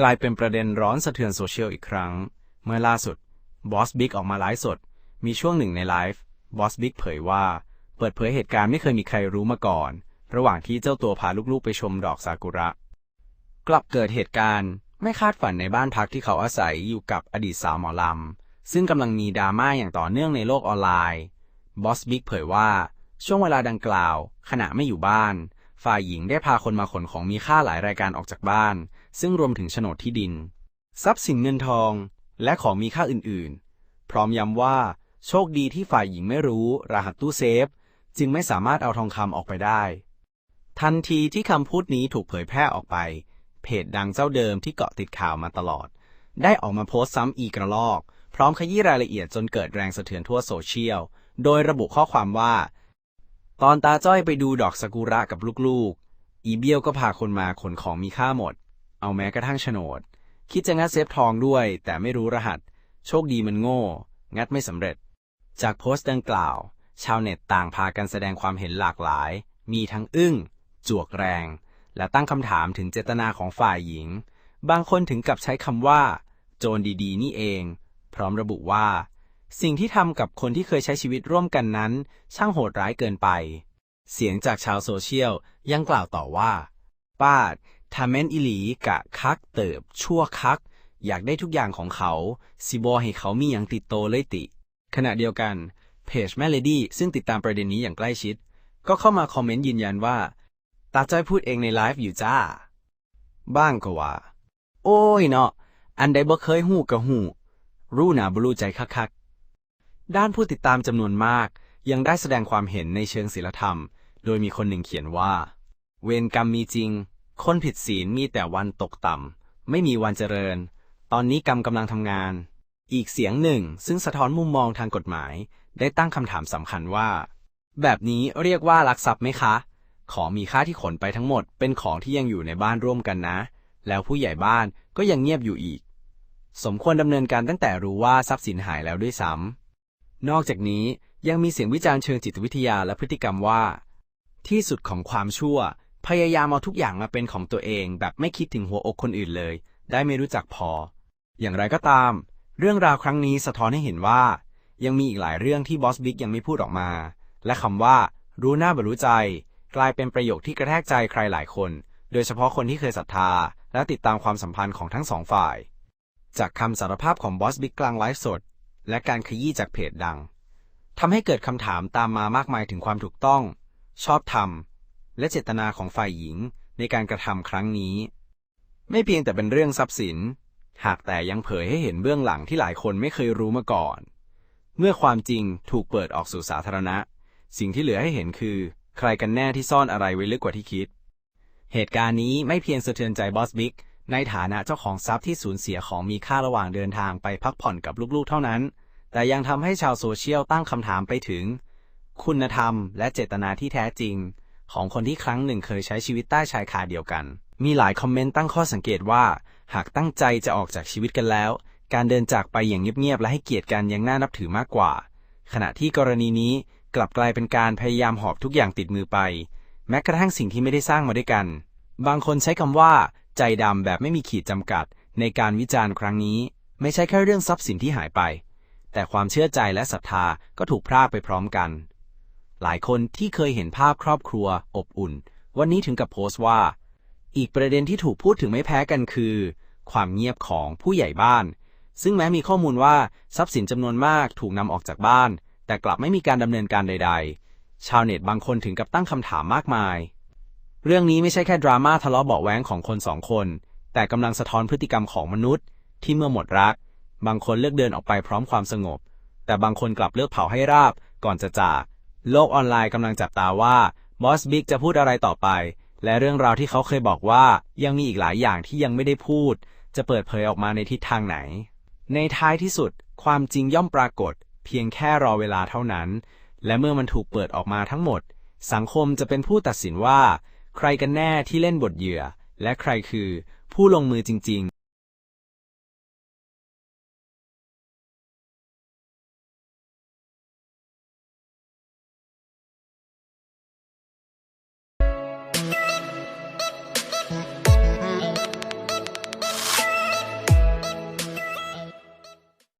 กลายเป็นประเด็นร้อนสะเทือนโซเชียลอีกครั้ง เมื่อล่าสุดบอสบิ๊กออกมาไลฟ์สด มีช่วงหนึ่งในไลฟ์บอสบิ๊กเผยว่า เปิดเผยเหตุการณ์ไม่เคยมีใครรู้มาก่อน ระหว่างที่เจ้าตัวพาลูกๆไปชมดอกซากุระ กลับเกิดเหตุการณ์ไม่คาดฝันในบ้านพักที่เขาอาศัยอยู่กับอดีตสาวหมอลำ ซึ่งกำลังมีดราม่าอย่างต่อเนื่องในโลกออนไลน์บอสบิ๊กเผยว่า ช่วงเวลาดังกล่าว ขณะไม่อยู่บ้าน ฝ่ายหญิงได้พาคนมาขนของมีค่าหลายรายการออกจากบ้าน ซึ่งรวมถึงโฉนดที่ดิน ทรัพย์สินเงินทอง และของมีค่าอื่นๆ พร้อมย้ำว่า โชคดีที่ฝ่ายหญิงไม่รู้ รหัสตู้เซฟ จึงไม่สามารถเอาทองคำออกไปได้ ทันทีที่คำพูดนี้ถูกเผยแพร่ออกไป เพจดังเจ้าเดิมที่เกาะติดข่าวมาตลอด ได้ออกมาโพสต์ซ้ำอีกระลอก พร้อมขยี้รายละเอียดจนเกิดแรงสะเทือนทั่วโซเชียล โดยระบุข้อความว่า ตอนตาจ้อยไปดูดอกซากุระกับลูกๆ อีเบี้ยวก็พาคนมาขนของมีค่าหมด เอาแม้กระทั่งโฉนด คิดจะงัดเซฟทองด้วย แต่ไม่รู้รหัส โชคดีมันโง่ งัดไม่สำเร็จ จากโพสต์ดังกล่าว ชาวเน็ตต่างพากันแสดงความเห็นหลากหลาย มีทั้งอึ้ง จวกแรง และตั้งคำถามถึงเจตนาของฝ่ายหญิง บางคนถึงกับใช้คำว่า โจรดีๆ นี่เอง พร้อมระบุว่า สิ่งที่ทำกับคนที่เคยใช้ชีวิตร่วมกันนั้น ช่างโหดร้ายเกินไป เสียงจากชาวโซเชียลยังกล่าวต่อว่า ป้าดทาเมนอิหลีกะคักเติบ ชั่วคัก อยากได้ทุกอย่างของเขาสิบอให้เขามีอย่างติดโตเลยติ ขณะเดียวกัน เพจแม่เลดี้ซึ่งติดตามประเด็นนี้อย่างใกล้ชิด ก็เข้ามาคอมเมนต์ยืนยันว่า ตาจ้อยพูดเองในไลฟ์อยู่จ้า บ้างก็ว่า โอ้ยเนาะอันใดบ่เคยหูกะหูรู้หนาบรู้ใจคักๆ ด้านผู้ติดตามจำนวนมาก ยังได้แสดงความเห็นในเชิงศิลธรรม โดยมีคนหนึ่งเขียนว่า เวรกรรมมีจริง คนผิดศีลมีแต่วันตกต่ำ ไม่มีวันเจริญ ตอนนี้กรรมกำลังทำงาน อีกเสียงหนึ่ง ซึ่งสะท้อนมุมมองทางกฎหมาย ได้ตั้งคำถามสำคัญว่า แบบนี้เรียกว่าลักทรัพย์ไหมคะ ของมีค่าที่ขนไปทั้งหมด เป็นของที่ยังอยู่ในบ้านร่วมกันนะ แล้วผู้ใหญ่บ้านก็ยังเงียบอยู่อีก สมควรดำเนินการตั้งแต่รู้ว่าทรัพย์สินหายแล้วด้วยซ้ำ นอกจากนี้ยังมีเสียงวิจารณ์เชิงจิตวิทยาและพฤติกรรมว่า ที่สุดของความชั่ว พยายามเอาทุกอย่างมาเป็นของตัวเอง แบบไม่คิดถึงหัวอกคนอื่นเลย ได้ไม่รู้จักพอ อย่างไรก็ตาม เรื่องราวครั้งนี้สะท้อนให้เห็นว่า ยังมีอีกหลายเรื่องที่บอสบิ๊กยังไม่พูดออกมา และคำว่า รู้หน้าบรู้ใจ กลายเป็นประโยคที่กระแทกใจใครหลายคน โดยเฉพาะคนที่เคยศรัทธา และติดตามความสัมพันธ์ของทั้งสองฝ่าย จากคำสารภาพของบอสบิ๊กกลางไลฟ์สด และการขยี้จากเพจดังทำให้เกิดคำถามตามมามากมายถึงความถูกต้อง ชอบธรรม และเจตนาของฝ่ายหญิงในการกระทำครั้งนี้ ไม่เพียงแต่เป็นเรื่องทรัพย์สิน หากแต่ยังเผยให้เห็นเบื้องหลังที่หลายคนไม่เคยรู้มาก่อน เมื่อความจริงถูกเปิดออกสู่สาธารณะ สิ่งที่เหลือให้เห็นคือ ใครกันแน่ที่ซ่อนอะไรไว้ลึกกว่าที่คิด เหตุการณ์นี้ไม่เพียงสะเทือนใจบอสบิ๊ก ในฐานะเจ้าของทรัพย์ที่สูญเสียของมีค่าระหว่างเดินทางไปพักผ่อนกับลูกๆเท่านั้น แต่ยังทำให้ชาวโซเชียลตั้งคำถามไปถึง คุณธรรมและเจตนาที่แท้จริง ของคนที่ครั้งหนึ่งเคยใช้ชีวิตใต้ชายคาเดียวกัน มีหลายคอมเมนต์ตั้งข้อสังเกตว่า หากตั้งใจจะออกจากชีวิตกันแล้ว การเดินจากไปอย่างเงียบๆและให้เกียรติกันยังน่านับถือมากกว่า ขณะที่กรณีนี้กลับกลายเป็นการพยายามหอบทุกอย่างติดมือไป แม้กระทั่งสิ่งที่ไม่ได้สร้างมาด้วยกัน บางคนใช้คำว่า ใจดำแบบไม่มีขีดจำกัด ในการวิจารณ์ครั้งนี้ ไม่ใช่แค่เรื่องทรัพย์สินที่หายไป แต่ความเชื่อใจและศรัทธาก็ถูกพรากไปพร้อมกัน หลายคนที่เคยเห็นภาพครอบครัว อบอุ่น วันนี้ถึงกับโพสต์ว่า อีกประเด็นที่ถูกพูดถึงไม่แพ้กันคือ ความเงียบของผู้ใหญ่บ้าน ซึ่งแม้มีข้อมูลว่าทรัพย์สินจำนวนมากถูกนำออกจากบ้าน แต่กลับไม่มีการดำเนินการใด ๆ ชาวเน็ตบางคนถึงกับตั้งคำถามมากมาย เรื่องนี้ไม่ใช่แค่ดราม่าทะเลาะเบาะแว้งของคนสองคน แต่กำลังสะท้อนพฤติกรรมของมนุษย์ ที่เมื่อหมดรัก บางคนเลือกเดินออกไปพร้อมความสงบ แต่บางคนกลับเลือกเผาให้ราบ ก่อนจะจาก โลกออนไลน์กำลังจับตาว่าบอสบิ๊กจะพูดอะไรต่อไป และเรื่องราวที่เขาเคยบอกว่ายังมีอีกหลายอย่างที่ยังไม่ได้พูด จะเปิดเผยออกมาในทิศทางไหน ในท้ายที่สุด ความจริงย่อมปรากฏ เพียงแค่รอเวลาเท่านั้น และเมื่อมันถูกเปิดออกมาทั้งหมด สังคมจะเป็นผู้ตัดสินว่า ใครกันแน่ที่เล่นบทเหยื่อ และใครคือผู้ลงมือจริง